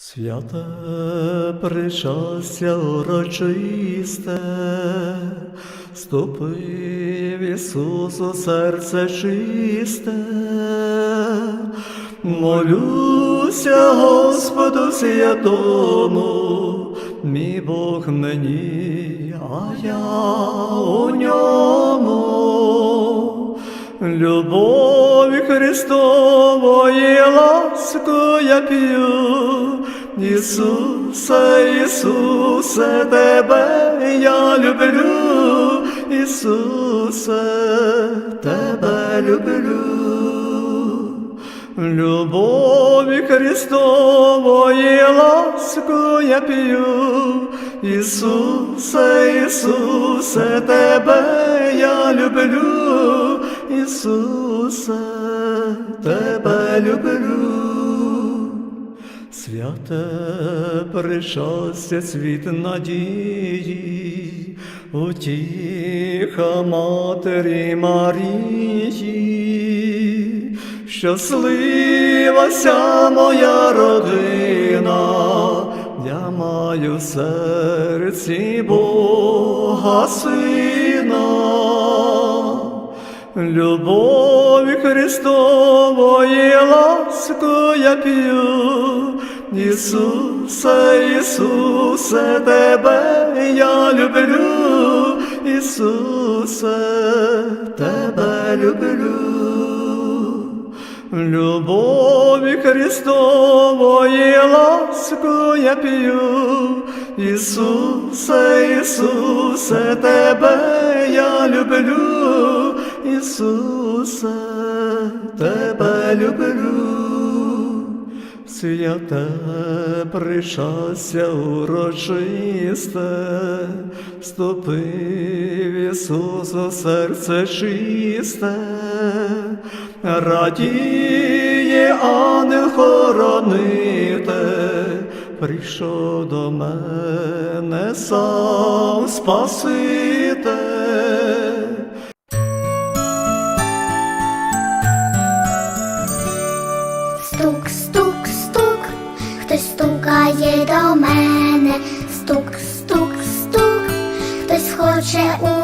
Святе причастя урочисте, ступив Ісус у серце чисте, молюся Господу святому, мій Бог мені, а я у ньому. Любові Христової ласку я п'ю, Ісусе, Ісусе, Тебе я люблю, Ісусе, Тебе люблю. Любові Христової ласку я п'ю, Ісусе, Ісусе, Тебе я люблю, Ісусе, Тебе люблю. Святе причастя світ надії, утіха Матері Марії, щаслива моя родина, я маю в серці Бога Сина. Любові Христової ласку я п'ю, Ісусе, Ісусе, Тебе я люблю, Ісусе, Тебе люблю. Любові Христової ласку я п'ю, Ісусе, Ісусе, Тебе я люблю, Ісусе, Тебе люблю. Святе причастя урочисте, вступив Ісус у серце чисте, радіє ангел хороните, прийшов до мене сам Спаситель. Стук, стукає до мене, стук, стук, стук, хтось хоче увійти.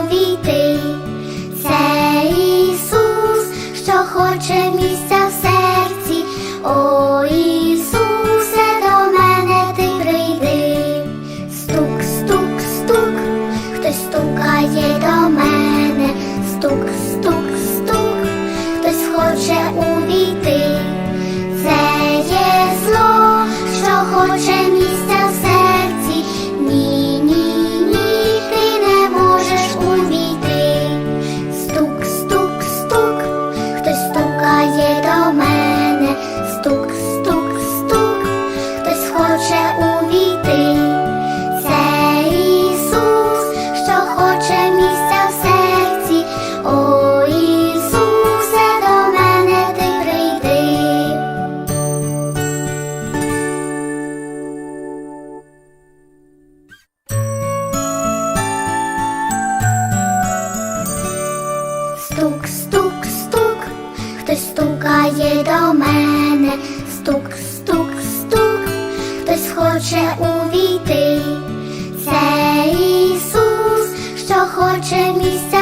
Хоче увійти. Це Ісус, що хоче місця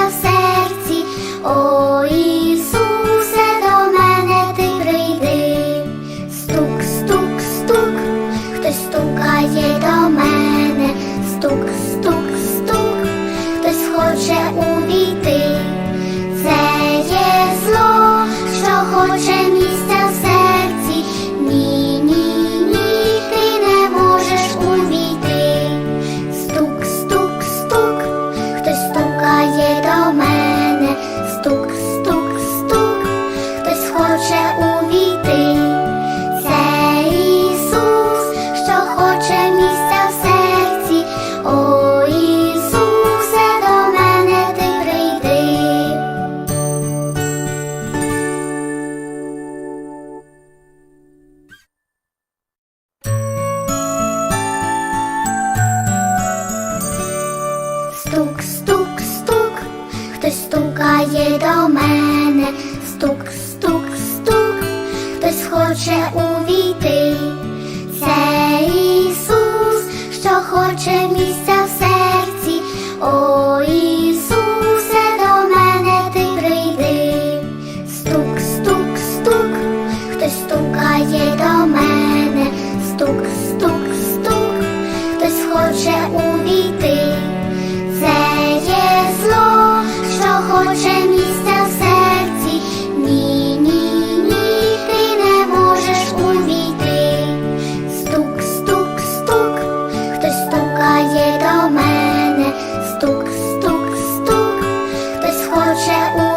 стукає до мене, стук, стук, стук, хтось хоче увійти. Це Ісус, що хоче місця. Couch